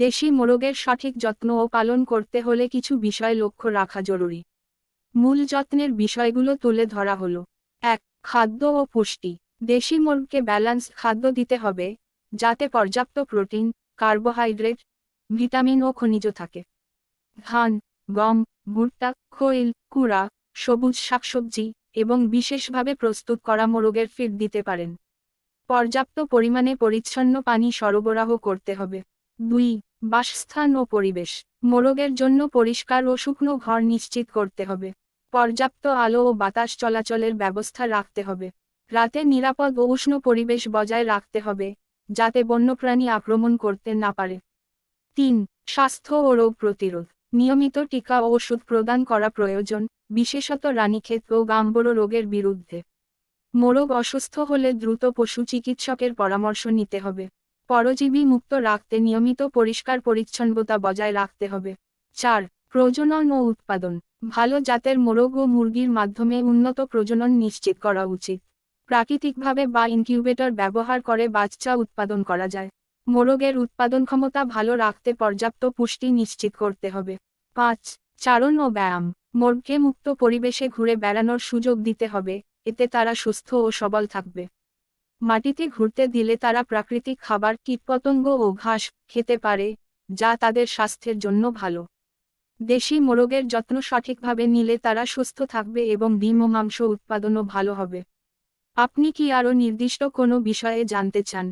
দেশি মোরগের সঠিক যত্ন ও পালন করতে হলে কিছু বিষয় লক্ষ্য রাখা জরুরি। মূল যত্নের বিষয়গুলো তুলে ধরা হলো। এক, খাদ্য ও পুষ্টি। দেশি মোরগকে ব্যালান্স খাদ্য দিতে হবে, যাতে পর্যাপ্ত প্রোটিন, কার্বোহাইড্রেট, ভিটামিন ও খনিজ থাকে। ধান, গম, ভুট্টা, খৈল, কুড়া, সবুজ শাকসবজি এবং বিশেষভাবে প্রস্তুত করা মোরগের ফিড দিতে পারেন। পর্যাপ্ত পরিমাণে পরিচ্ছন্ন পানি সরবরাহ করতে হবে। দুই বাসস্থান ও পরিবেশ। মোরগের জন্য পরিষ্কার ও শুকনো ঘর নিশ্চিত করতে হবে। পর্যাপ্ত আলো ও বাতাস চলাচলের ব্যবস্থা রাখতে হবে। রাতে নিরাপদ ও উষ্ণ পরিবেশ বজায় রাখতে হবে, যাতে বন্যপ্রাণী আক্রমণ করতে না পারে। তিন, স্বাস্থ্য ও রোগ প্রতিরোধ। নিয়মিত টিকা ও ওষুধ প্রদান করা প্রয়োজন, বিশেষত রানীক্ষেত ও গাম্বরো রোগের বিরুদ্ধে। মোরগ অসুস্থ হলে দ্রুত পশু চিকিৎসকের পরামর্শ নিতে হবে। পরজীবী মুক্ত রাখতে নিয়মিত পরিষ্কার পরিচ্ছন্নতা বজায় রাখতে হবে। চার, প্রজনন ও উৎপাদন। ভালো জাতের মোরগ ও মুরগির মাধ্যমে উন্নত প্রজনন নিশ্চিত করা উচিত। প্রাকৃতিকভাবে বা ইনকিউবেটর ব্যবহার করে বাচ্চা উৎপাদন করা যায়। মোরগের উৎপাদন ক্ষমতা ভালো রাখতে পর্যাপ্ত পুষ্টি নিশ্চিত করতে হবে। পাঁচ, চারণ ও ব্যায়াম। মোরগকে মুক্ত পরিবেশে ঘুরে বেড়ানোর সুযোগ দিতে হবে, এতে তারা সুস্থ ও সবল থাকবে। মাটিতে ঘুরতে দিলে তারা প্রাকৃতিক খাবার, কীটপতঙ্গ ও ঘাস খেতে পারে, যা তাদের স্বাস্থ্যের জন্য ভালো। দেশি মোরগের যত্ন সঠিকভাবে নিলে তারা সুস্থ থাকবে এবং ডিম ও মাংস উৎপাদনও ভালো হবে। আপনি কি আরও নির্দিষ্ট কোনো বিষয়ে জানতে চান?